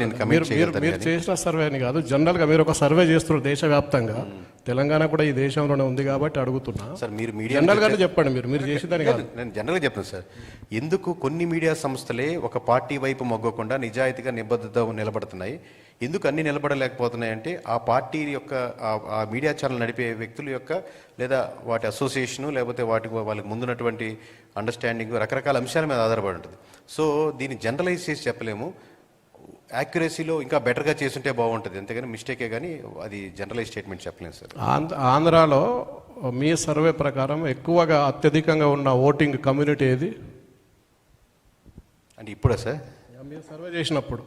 మీరు చేసిన సర్వే అని కాదు జనరల్గా మీరు ఒక సర్వే చేస్తున్నారు దేశవ్యాప్తంగా. తెలంగాణ కూడా ఈ దేశంలోనే ఉంది కాబట్టి అడుగుతున్నా. సార్ మీరు మీడియా జనరల్ గానే చెప్పండి మీరు మీరు చేసేదాన్ని కాదు. నేను జనరల్గా చెప్తాను సార్. ఎందుకు కొన్ని మీడియా సంస్థలే ఒక పార్టీ వైపు మొగ్గకుండా నిజాయితీగా నిబద్ధత నిలబడుతున్నాయి? ఎందుకు అన్ని నిలబడలేకపోతున్నాయి అంటే ఆ పార్టీ యొక్క ఆ- ఆ మీడియా ఛానల్ నడిపే వ్యక్తుల యొక్క లేదా వాటి అసోసియేషను లేకపోతే వాటి వాళ్ళకి ముందున్నటువంటి అండర్స్టాండింగ్ రకరకాల అంశాల మీద ఆధారపడి ఉంటుంది. సో దీన్ని జనరలైజ్ చేసి చెప్పలేము. యాక్యురసీలో ఇంకా బెటర్గా చేస్తుంటే బాగుంటుంది. అంతేగాని మిస్టేకే కానీ అది జనరలైజ్ స్టేట్మెంట్ చెప్పలేము సార్. ఆంధ్ర ఆంధ్రాలో మీ సర్వే ప్రకారం ఎక్కువగా అత్యధికంగా ఉన్న ఓటింగ్ కమ్యూనిటీ ఏది? అంటే ఇప్పుడా సార్? మీరు సర్వే చేసినప్పుడు.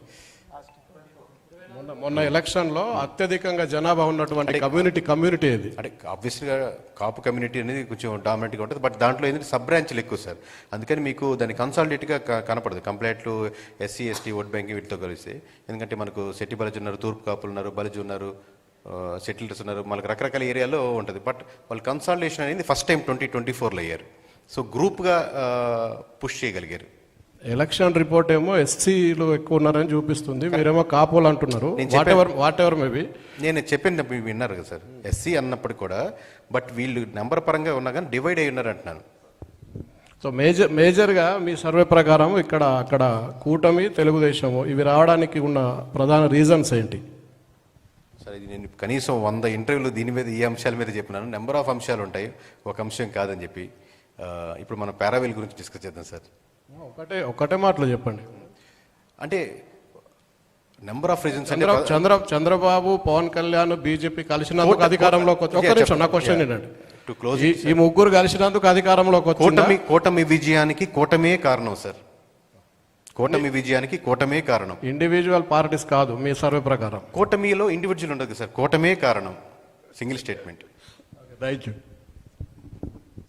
మొన్న మొన్న ఎలక్షన్లో అత్యధికంగా జనాభా ఉన్నటువంటి కమ్యూనిటీ కమ్యూనిటీ ఏది అంటే ఆబ్వియస్గా కాపు కమ్యూనిటీ అనేది కొంచెం డామినెంట్గా ఉంటుంది. బట్ దాంట్లో ఏంటంటే సబ్ బ్రాంచ్లు ఎక్కువ సార్. అందుకని మీకు దాని కన్సాలిడేట్గా కనపడదు. Compare to SC ST vote banking వీటితో కలిస్తే ఎందుకంటే మనకు సెట్టి బలజ్ ఉన్నారు తూర్పు కాపులు ఉన్నారు బలజ్ ఉన్నారు సెటిల్స్ ఉన్నారు. మనకు రకరకాల ఏరియాలో ఉంటుంది. బట్ వాళ్ళు కన్సాలిడేషన్ అనేది ఫస్ట్ టైం ట్వంటీ ట్వంటీ ఫోర్లో అయ్యారు సో గ్రూప్గా పుష్ చేయగలిగారు. ఎలక్షన్ రిపోర్ట్ ఏమో ఎస్సీలు ఎక్కువ ఉన్నారని చూపిస్తుంది. మీరేమో కాపోలు అంటున్నారు. నేను whatever whatever maybe నేను చెప్పింది మీరు విన్నారు కదా సార్. ఎస్సీ అన్నప్పటికీ కూడా బట్ వీళ్ళు నెంబర్ పరంగా ఉన్నా కానీ డివైడ్ అయి ఉన్నారు అంటున్నాను సో మేజర్ మేజర్గా మీ సర్వే ప్రకారం ఇక్కడ అక్కడ కూటమి తెలుగుదేశము ఇవి రావడానికి ఉన్న ప్రధాన రీజన్స్ ఏంటి? సరే ఇది నేను కనీసం వంద ఇంటర్వ్యూలు దీని మీద ఈ అంశాల మీద చెప్పినాను. నెంబర్ ఆఫ్ అంశాలు ఉంటాయి. ఒక అంశం కాదని చెప్పి ఇప్పుడు మనం పారావెల్ గురించి డిస్కస్ చేద్దాం సార్. ఒకటే ఒకటే మాటలో చెప్పండి. అంటే number of reasons Chandra Chandra Chandrababu Pawan Kalyan BJP కలిసినందుకు అధికారంలోకి వచ్చి ఒక్క నిమిషం నా క్వశ్చన్ ఏంటండి టు క్లోజ్ ఈ- ఈ ముగ్గురు కలిసినందుకు అధికారంలోకి వచ్చి కూటమి కూటమి విజయానికి కూటమే కారణం సార్ కూటమి విజయానికి కూటమే కారణం. ఇండివిజువల్ పార్టీస్ కాదు మీ సర్వే ప్రకారం. కూటమిలో ఇండివిజువల్ ఉండదు సార్ కూటమే కారణం. Single statement right.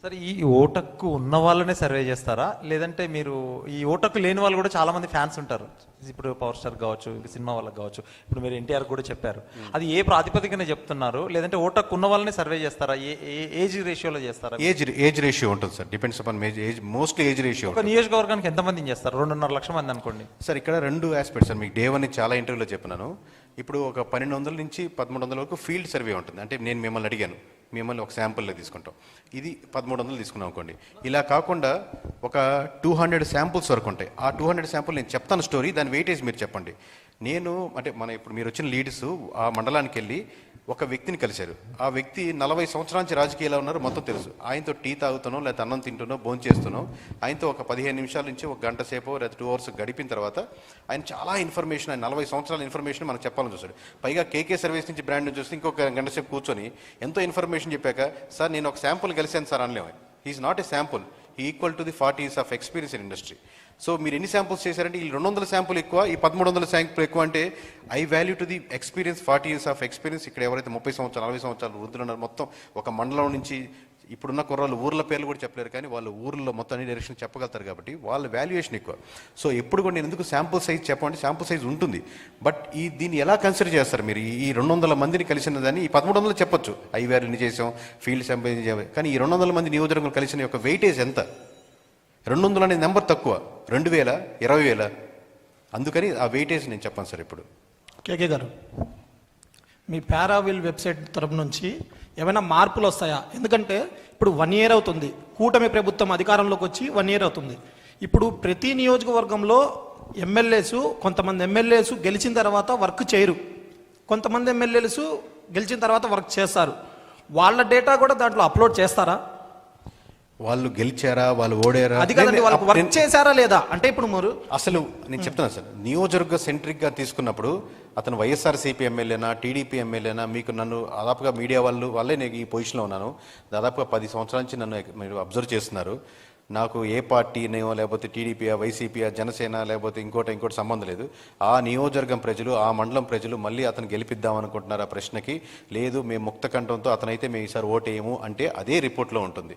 సరే ఈ ఓటక్కు ఉన్న వాళ్ళనే సర్వే చేస్తారా? లేదంటే మీరు ఈ ఓటక్కు లేని వాళ్ళు కూడా చాలా మంది ఫ్యాన్స్ ఉంటారు. ఇప్పుడు పవర్ స్టార్ కావచ్చు ఇంకా సినిమా వాళ్ళకి కావచ్చు. ఇప్పుడు మీరు ఎన్టీఆర్ కూడా చెప్పారు. అది ఏ ప్రాతిపదికన చెప్తున్నారు? లేదంటే ఓటక్కు ఉన్న వాళ్ళనే సర్వే చేస్తారా? ఏ ఏ- ఏజ్ రేషియోలో చేస్తారా? ఏజ్ ఏజ్ రేషియో ఉంటుంది sir. Depends upon age mostly age ratio ఒక నియోజకవర్గానికి ఎంతమందిని చేస్తారు? రెండున్నర లక్షల మంది అనుకోండి. సార్ ఇక్కడ రెండు ఆస్పెక్ట్స్ సార్. మీకు డే వన్ చాలా ఇంటర్వ్యూలో చెప్పినాను. ఇప్పుడు ఒక పన్నెండు వందల నుంచి పదమూడు వందల వరకు ఫీల్డ్ సర్వే ఉంటుంది. అంటే నేను మిమ్మల్ని అడిగాను. మిమ్మల్ని ఒక శాంపుల్లో తీసుకుంటాం. ఇది పదమూడు వందలు తీసుకున్నాం అనుకోండి. ఇలా కాకుండా ఒక టూ హండ్రెడ్ శాంపుల్స్ వరకు ఉంటాయి. ఆ టూ హండ్రెడ్ శాంపుల్ నేను చెప్తాను స్టోరీ దాని వెయిటేజ్ మీరు చెప్పండి. నేను అంటే మన ఇప్పుడు మీరు వచ్చిన లీడ్స్ ఆ మండలానికి వెళ్ళి ఒక వ్యక్తిని కలిశారు. ఆ వ్యక్తి నలభై సంవత్సరాల నుంచి రాజకీయాల్లో ఉన్నారు మొత్తం తెలుసు. ఆయనతో టీ తాగుతానో లేకపోతే అన్నం తింటునో భోజనం చేస్తున్నాం ఆయనతో ఒక పదిహేను నిమిషాల నుంచి ఒక గంట సేపు లేదా టూ అవర్స్ గడిపిన తర్వాత ఆయన చాలా ఇన్ఫర్మేషన్ ఆయన నలభై సంవత్సరాల ఇన్ఫర్మేషన్ మనకు చెప్పాలని చూశాడు. పైగా కేకే సర్వీస్ నుంచి బ్రాండ్ నుంచి చూస్తే ఇంకొక గంట సేపు కూర్చొని ఎంతో ఇన్ఫర్మేషన్ చెప్పాక సార్ నేను ఒక శాంపుల్ కలిశాను సార్ అనలేము. He is not a sample equal to the forty years of experience in industry so మీరు ఎన్ని శాంపుల్స్ చేశారంటే ఈ రెండు వందల శాంపుల్ ఎక్కువ ఈ పదమూడు వందల శాంపుల్ ఎక్కువ అంటే I value to the experience forty years of experience ఇక్కడ ఎవరైతే ముప్పై సంవత్సరాలు నలభై సంవత్సరాలు వృద్ధులు ఉన్నారు మొత్తం ఒక మండలం నుంచి ఇప్పుడున్న కుర్రాళ్ళు ఊర్ల పేర్లు కూడా చెప్పలేరు కానీ వాళ్ళు ఊర్లో మొత్తం అన్ని డైరెక్షన్ చెప్పగలుగుతారు కాబట్టి వాళ్ళ వాల్యుయేషన్ ఎక్కువ. సో ఎప్పుడు కూడా నేను ఎందుకు శాంపుల్ సైజ్ చెప్పండి శాంపుల్ సైజ్ ఉంటుంది. బట్ ఈ దీన్ని ఎలా కన్సిడర్ చేస్తారు మీరు? ఈ- రెండు వందల మందిని కలిసిన దాన్ని ఈ పదమూడు వందలు చెప్పొచ్చు ఐ వాల్యూని చేసాం ఫీల్డ్ శాంపుల్ చేసాం. కానీ ఈ రెండు వందల మంది నియోజకవర్గం కలిసిన యొక్క వెయిటేజ్ ఎంత? రెండు వందలు అనేది నెంబర్ తక్కువ. రెండు వేల ఇరవై వేల అందుకని ఆ వెయిటేజ్ నేను చెప్పాను సార్ ఇప్పుడు. కేకే గారు మీ పారావిల్ వెబ్సైట్ తరపు నుంచి ఏమైనా మార్పులు వస్తాయా? ఎందుకంటే ఇప్పుడు వన్ ఇయర్ అవుతుంది. కూటమి ప్రభుత్వం అధికారంలోకి వచ్చి వన్ ఇయర్ అవుతుంది. ఇప్పుడు ప్రతి నియోజకవర్గంలో ఎమ్మెల్యేసు కొంతమంది ఎమ్మెల్యేసు గెలిచిన తర్వాత వర్క్ చేయరు. కొంతమంది ఎమ్మెల్యేలు గెలిచిన తర్వాత వర్క్ చేస్తారు. వాళ్ళ డేటా కూడా దాంట్లో అప్లోడ్ చేస్తారా? వాళ్ళు గెలిచారా వాళ్ళు ఓడారా? అది కదండి వాళ్ళకి వర్క్ చేశారా లేదా? అంటే ఇప్పుడు మీరు అసలు నేను చెప్తున్నాను సార్ నియోజకవర్గ సెంట్రిక్గా తీసుకున్నప్పుడు అతను వైఎస్ఆర్సీపీ ఎమ్మెల్యేనా టీడీపీ ఎమ్మెల్యేనా మీకు నన్ను దాదాపుగా మీడియా వాళ్ళు వల్లే నేను ఈ పొజిషన్లో ఉన్నాను. దాదాపుగా పది సంవత్సరాల నుంచి నన్ను మీరు అబ్జర్వ్ చేస్తున్నారు. నాకు ఏ పార్టీనేమో లేకపోతే టీడీపీయా వైసీపీయా జనసేన లేకపోతే ఇంకోటి ఇంకోటి సంబంధం లేదు. ఆ నియోజకవర్గం ప్రజలు ఆ మండలం ప్రజలు మళ్ళీ అతను గెలిపిద్దాం అనుకుంటున్నారు ఆ ప్రశ్నకి. లేదు మేము ముక్త కంఠంతో అతనైతే మేము ఈసారి ఓటేయము అంటే అదే రిపోర్ట్లో ఉంటుంది.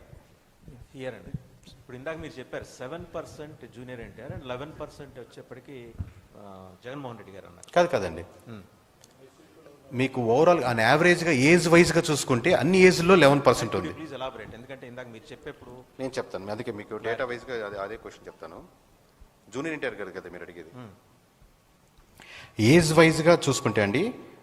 హియర్ అండి. ఇప్పుడు ఇందాక మీరు చెప్పారు seven percent junior NTR and eleven percent వచ్చేప్పటికి జగన్మోహన్ రెడ్డి గారు అన్నారు. కాదు కాదండి. మీకు ఓవరాల్ అన్ యావరేజ్గా ఏజ్ వైజ్గా చూసుకుంటే అన్ని ఏజ్లో లెవెన్ పర్సెంట్ ఉంది. ప్లీజ్ ఎలాబరేట్ ఎందుకంటే ఇందాక మీరు చెప్పేప్పుడు నేను చెప్తాను. అందుకే మీకు డేటా వైజ్గా అదే అదే క్వశ్చన్ చెప్తాను. జూనియర్ ఎన్టీఆర్ గారు కదా మీరు అడిగేది. ఏజ్ వైజ్గా చూసుకుంటే అండి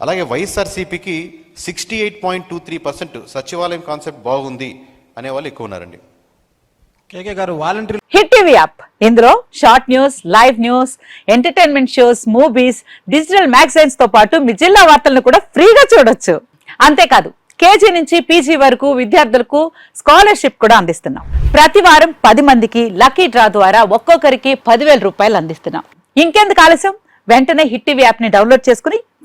అలాగే వైఎస్ఆర్సీపీకి sixty eight point two three percent సచివాలయం కాన్సెప్ట్ బాగుంది అనేవాళ్ళు ఎక్కువ ఉన్నారండి. కేకే గారు వాలంటీర్ హిట్ టీవీ యాప్. ఇందులో short news live news entertainment shows movies digital మ్యాగజైన్స్తో పాటు మీ జిల్లా వార్తలను కూడా ఫ్రీగా చూడొచ్చు. అంతేకాదు కేజీ నుంచి పీజీ వరకు విద్యార్థులకు స్కాలర్షిప్ కూడా అందిస్తున్నాం. ప్రతి వారం పది మందికి లక్కీ డ్రా ద్వారా ఒక్కొక్కరికి పదివేల రూపాయలు అందిస్తున్నాం. ఇంకెందుకు ఆలస్యం? వెంటనే హిట్ టీవీ యాప్ని డౌన్లోడ్ చేసుకుని